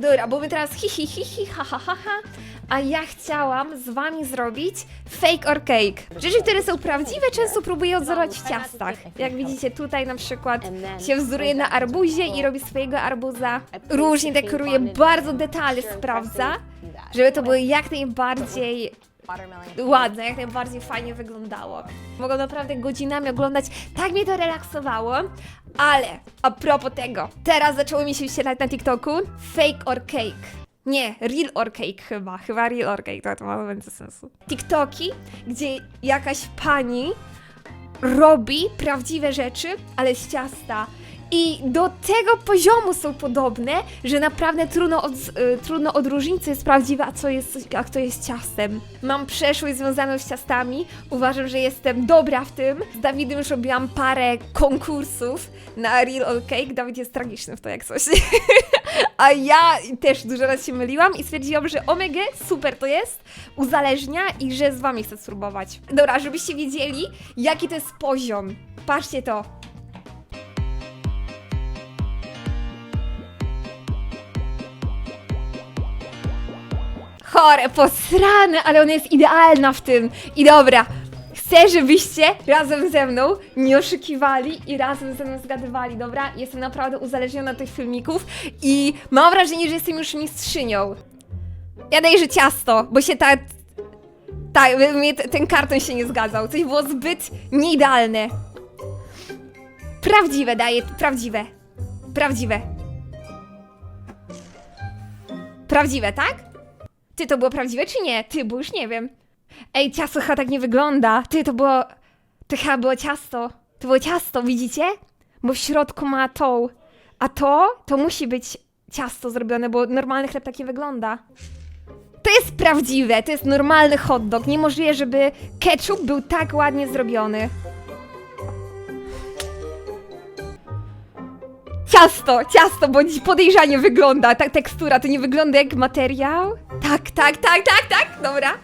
dobra, bo my teraz hi hi hi hi ha ha ha ha, a ja chciałam z wami zrobić fake or cake. Rzeczy, które są prawdziwe, często próbuję odzorować w ciastach. Jak widzicie tutaj na przykład się wzoruje na arbuzie i robi swojego arbuza. Różnie dekoruje, bardzo detale sprawdza, żeby to było jak najbardziej ładne, jak najbardziej fajnie wyglądało. Mogą naprawdę godzinami oglądać, tak mnie to relaksowało. Ale a propos tego, teraz zaczęło mi się wyświetlać na TikToku fake or cake. Nie, real or cake chyba, chyba real or cake, to, to ma więcej sensu. TikToki, gdzie jakaś pani robi prawdziwe rzeczy, ale z ciasta. I do tego poziomu są podobne, że naprawdę trudno, od, y, trudno odróżnić, co jest prawdziwe, a co jest, a co jest ciastem. Mam przeszłość związaną z ciastami, uważam, że jestem dobra w tym. Z Dawidem już robiłam parę konkursów na Real or Cake. Dawid jest tragiczny w to jak coś. a ja też dużo razy się myliłam i stwierdziłam, że omega super to jest, uzależnia i że z wami chcę spróbować. Dobra, żebyście wiedzieli, jaki to jest poziom. Patrzcie to. Chore, posrane, ale ona jest idealna w tym. I dobra, chcę, żebyście razem ze mną nie oszukiwali i razem ze mną zgadywali, dobra? Jestem naprawdę uzależniona od tych filmików i mam wrażenie, że jestem już mistrzynią. Ja daję, że ciasto, bo się ta... Tak, ten karton się nie zgadzał. Coś było zbyt nieidealne. Prawdziwe daję, prawdziwe. Prawdziwe. Prawdziwe, tak? Ty, to było prawdziwe czy nie? Ty, bo już nie wiem. Ej, ciasto chyba tak nie wygląda. Ty, to było... To chyba było ciasto. To było ciasto, widzicie? Bo w środku ma tą. A to, to musi być ciasto zrobione, bo normalny chleb tak nie wygląda. To jest prawdziwe, to jest normalny hot dog. Niemożliwe, żeby ketchup był tak ładnie zrobiony. Ciasto, ciasto, bo podejrzanie wygląda. Ta tekstura to nie wygląda jak materiał? Tak, tak, tak, tak, tak, dobra.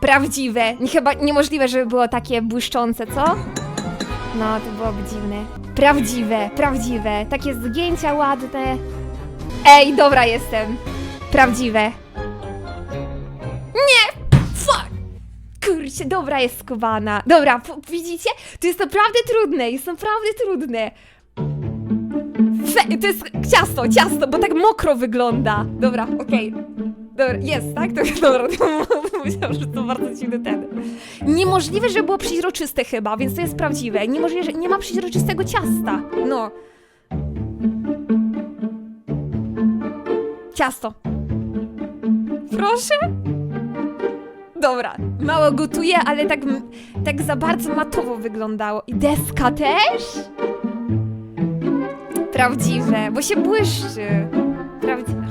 Prawdziwe. Nie, chyba niemożliwe, żeby było takie błyszczące, co? No, to byłoby dziwne. Prawdziwe, prawdziwe. Takie zdjęcia ładne. Ej, dobra jestem. Prawdziwe. Nie! Fuck! Kurczę, dobra jest skubana. Dobra, widzicie? To jest naprawdę trudne, jest naprawdę trudne. Fe, to jest ciasto, ciasto, bo tak mokro wygląda. Dobra, okej. Dobra, jest, tak? To, dobra, myślałam, że to bardzo dziwny ten. Niemożliwe, że było przeźroczyste chyba, więc to jest prawdziwe. Niemożliwe, że nie ma przeźroczystego ciasta. No. Ciasto. Proszę? Dobra, mało gotuję, ale tak, tak za bardzo matowo wyglądało. I deska też? Prawdziwe, bo się błyszczy. Prawdziwe.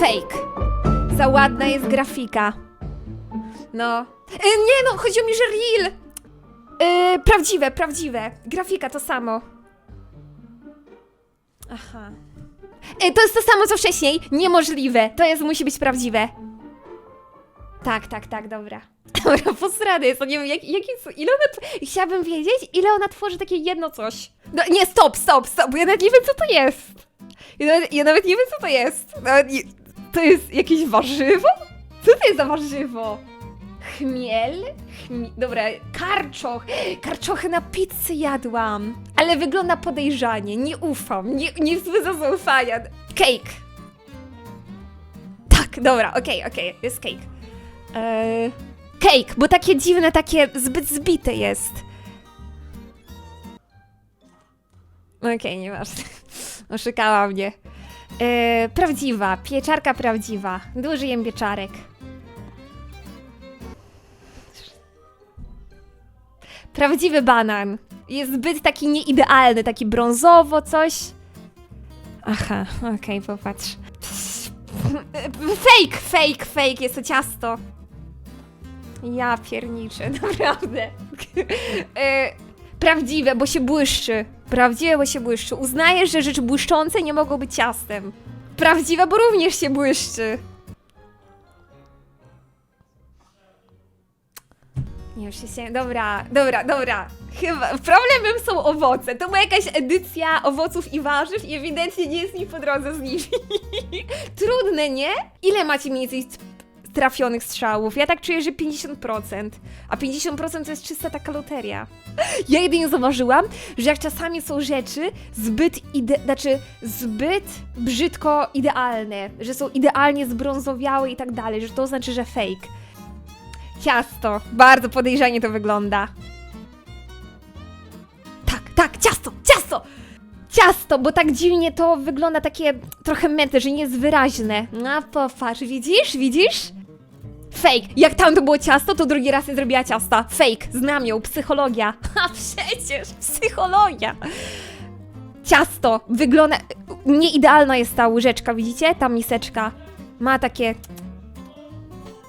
Fake. Za ładna jest grafika. No. E, nie no, chodziło mi, że real. E, prawdziwe, prawdziwe. Grafika to samo. Aha. E, to jest to samo co wcześniej. Niemożliwe. To jest, musi być prawdziwe. Tak, tak, tak, dobra. Dobra, posrany jest, to nie wiem, jak, jaki, ile ona, chciałabym wiedzieć, ile ona tworzy takie jedno coś. No, nie, stop, stop, stop, bo ja nawet nie wiem, co to jest. Ja nawet, ja nawet nie wiem, co to jest. Nawet to jest jakieś warzywo? Co to jest za warzywo? Chmiel? Chmi... Dobra, karczoch. Karczochy na pizzę jadłam. Ale wygląda podejrzanie, nie ufam, nie, nie wzbudza zaufania. Cake. Tak, dobra, okej, okej, jest cake. Eee, cake, bo takie dziwne, takie zbyt zbite jest. Okej, nieważne. Oszukała mnie. Eee, prawdziwa, pieczarka prawdziwa. Duży jem pieczarek. Prawdziwy banan. Jest zbyt taki nieidealny, taki brązowo coś. Aha, okej, popatrz. Fake, fake, fake, jest to ciasto. Ja pierniczę, naprawdę. E, Prawdziwe, bo się błyszczy. Prawdziwe, bo się błyszczy. Uznaję, że rzeczy błyszczące nie mogą być ciastem. Prawdziwe, bo również się błyszczy. Nie już się. Dobra, dobra, dobra. Chyba problemem są owoce. To była jakaś edycja owoców i warzyw i ewidentnie nie jest mi po drodze z nimi. Trudne, nie? Ile macie mniej więcej trafionych strzałów? Ja tak czuję, że 50%. A 50% to jest czysta taka loteria. Ja jedynie zauważyłam, że jak czasami są rzeczy zbyt ide... znaczy zbyt brzydko idealne, że są idealnie zbrązowiałe i tak dalej, że to znaczy, że fake. Ciasto. Bardzo podejrzanie to wygląda. Tak, tak, ciasto, ciasto! Ciasto, bo tak dziwnie to wygląda takie trochę męte, że nie jest wyraźne. No popatrz, widzisz, widzisz? Fake. Jak tam to było ciasto, to drugi raz nie zrobiła ciasta. Fake. Znam ją. Psychologia. A przecież, psychologia. Ciasto. Wygląda... Nieidealna jest ta łyżeczka, widzicie? Ta miseczka. Ma takie...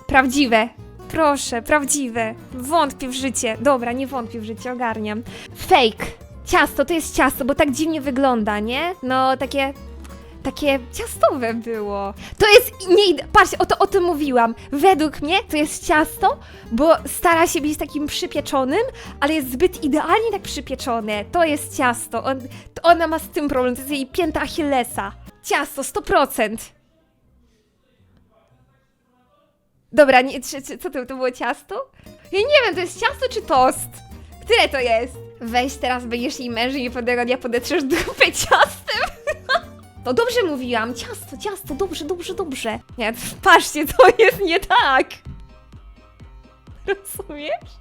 Prawdziwe. Proszę, prawdziwe. Wątpię w życie. Dobra, nie wątpię w życie, ogarniam. Fake. Ciasto, to jest ciasto, bo tak dziwnie wygląda, nie? No, takie takie ciastowe było. To jest nie. Patrzcie, o, to, o tym mówiłam. Według mnie to jest ciasto, bo stara się być takim przypieczonym, ale jest zbyt idealnie tak przypieczone. To jest ciasto. On, to ona ma z tym problem. To jest jej pięta Achillesa. Ciasto, 100%. Dobra, nie, czy, czy, co to, to było ciasto? Ja nie wiem, to jest ciasto czy tost? Które to jest? Weź teraz będziesz jej mężem i pewnego dnia podetrzesz dupę ciastem. To dobrze mówiłam, ciasto, ciasto, dobrze, dobrze, dobrze. Nie, patrzcie, to jest nie tak. Rozumiesz?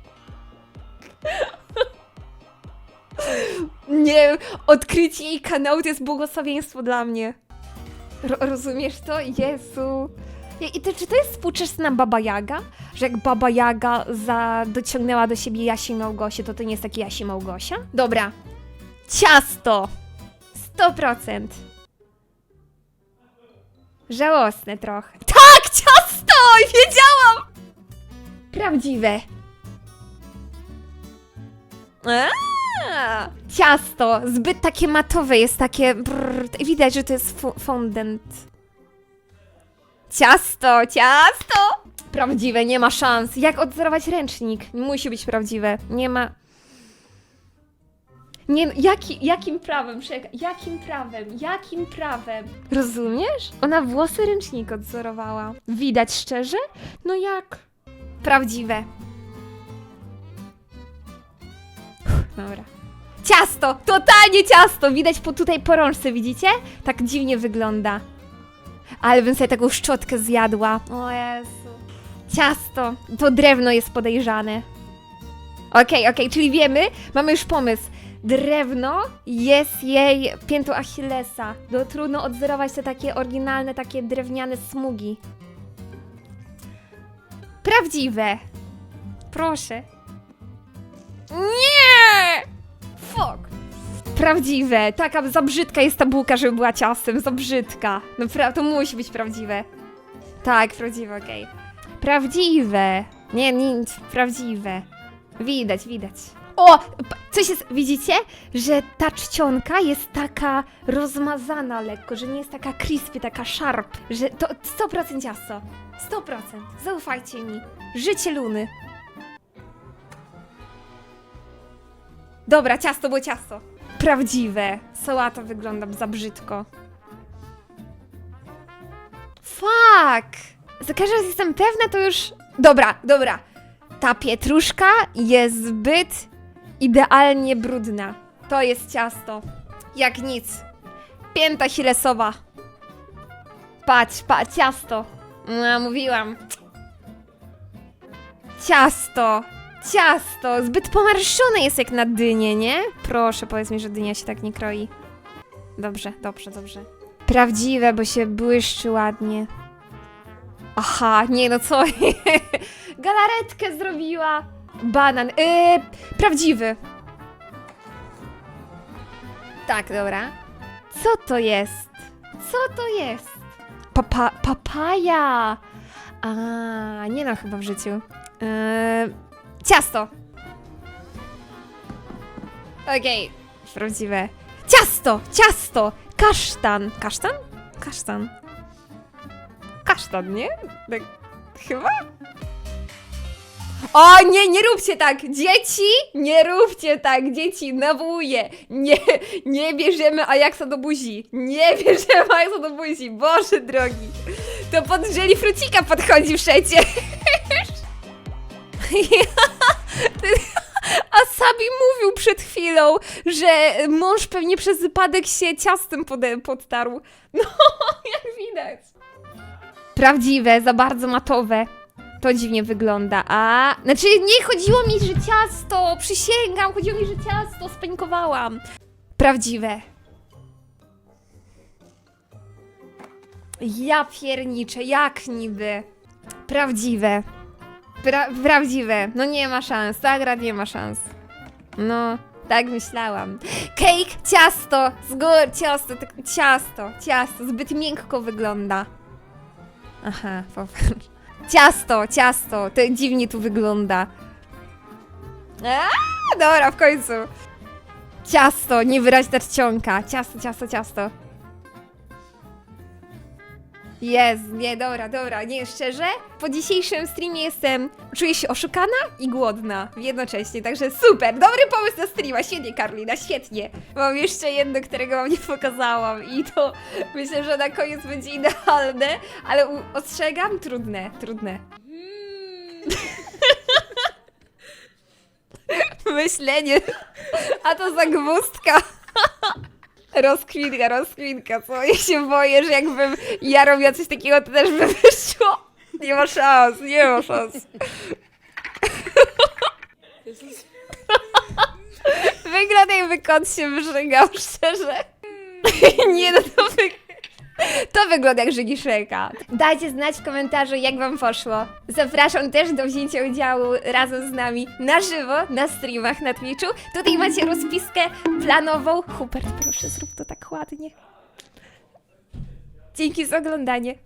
Nie, odkrycie jej kanału to jest błogosławieństwo dla mnie. Ro rozumiesz to? Jezu. I, to, czy to jest współczesna Baba Jaga? Że jak Baba Jaga za, dociągnęła do siebie Jasi i Małgosię, to to nie jest takie Jasi i Małgosia? Dobra. Ciasto. 100%. Żałosne trochę. Tak, ciasto! Wiedziałam! Prawdziwe. Ciasto. Zbyt takie matowe jest, takie... Brrr, widać, że to jest fondant. Ciasto, ciasto! Prawdziwe, nie ma szans. Jak odzorować ręcznik? Musi być prawdziwe. Nie ma... Nie, jaki, jakim prawem, czekaj, jakim prawem, jakim prawem? Rozumiesz? Ona włosy ręcznik odzorowała. Widać szczerze? No jak? Prawdziwe. Uff, Dobra. Ciasto! Totalnie ciasto! Widać po tutaj po rączce, widzicie? Tak dziwnie wygląda. Ale bym sobie taką szczotkę zjadła. O Jezu. Ciasto. To drewno jest podejrzane. Okej, okej, czyli wiemy, mamy już pomysł. Drewno jest jej piętą Achillesa. No trudno odzorować te takie oryginalne, takie drewniane smugi. Prawdziwe. Proszę. Nie! Fuck. Prawdziwe. Taka za brzydka jest ta bułka, żeby była ciastem. Za brzydka. No pra- to musi być prawdziwe. Tak, prawdziwe, okej. Prawdziwe. Nie, nic. Prawdziwe. Widać, widać. O! Coś jest, widzicie? Że ta czcionka jest taka rozmazana lekko, że nie jest taka crispy, taka sharp. Że to 100% ciasto. 100%. Zaufajcie mi. Życie Luny. Dobra, ciasto było ciasto. Prawdziwe. Sałata wygląda za brzydko. Fuck! Za każdym razem jestem pewna, to już... Dobra, dobra. Ta pietruszka jest zbyt idealnie brudna. To jest ciasto. Jak nic. Pięta hilesowa. Patrz, patrz, ciasto. No, mówiłam. Ciasto. Ciasto. Zbyt pomarszczone jest jak na dynię, nie? Proszę, powiedz mi, że dynia się tak nie kroi. Dobrze, dobrze, dobrze. Prawdziwe, bo się błyszczy ładnie. Aha, nie no co? Galaretkę zrobiła. Banan. Yy, prawdziwy. Tak, dobra. Co to jest? Co to jest? Papa papaja. A, nie no chyba w życiu. Yy, ciasto. Okej, prawdziwe. Ciasto, ciasto, kasztan. Kasztan? Kasztan. Kasztan, nie? Tak, chyba? O nie, nie róbcie tak! Dzieci, nie róbcie tak! Dzieci, nawołuję! Nie, nie bierzemy Ajaxa do buzi! Nie bierzemy Ajaxa do buzi! Boże drogi! To pod żeli frucika podchodzi przecież! A Sabi mówił przed chwilą, że mąż pewnie przez wypadek się ciastem pode- podtarł. No, jak widać. Prawdziwe, za bardzo matowe. To dziwnie wygląda. A, znaczy nie chodziło mi, że ciasto, przysięgam, chodziło mi, że ciasto, spanikowałam. Prawdziwe. Ja pierniczę, jak niby. Prawdziwe. Pra prawdziwe. No nie ma szans, ta gra nie ma szans. No, tak myślałam. Cake, ciasto, z góry, ciasto, tak, ciasto, ciasto, zbyt miękko wygląda. Aha, popatrz. Ciasto, ciasto, to dziwnie tu wygląda. A, dobra, w końcu. Ciasto, niewyraźna czcionka. Ciasto, ciasto, ciasto. Jest, nie, dobra, dobra, nie, szczerze, po dzisiejszym streamie jestem, czuję się oszukana i głodna jednocześnie, także super, dobry pomysł na streama, świetnie Karolina, świetnie. Mam jeszcze jedno, którego wam nie pokazałam i to myślę, że na koniec będzie idealne, ale ostrzegam, trudne, trudne. Myślenie, a to zagwózdka. Rozkwinka, rozkwinka, co? Ja się boję, że jakbym ja robiła coś takiego, to też by wyszło. Nie ma szans, nie ma szans. Wygląda jakby się wyżygał, szczerze. Nie no, to wy... To wygląda jak żygiszeka. Dajcie znać w komentarzu, jak wam poszło. Zapraszam też do wzięcia udziału razem z nami na żywo, na streamach na Twitchu. Tutaj macie rozpiskę planową. Hubert, proszę, zrób to tak ładnie. Dzięki za oglądanie.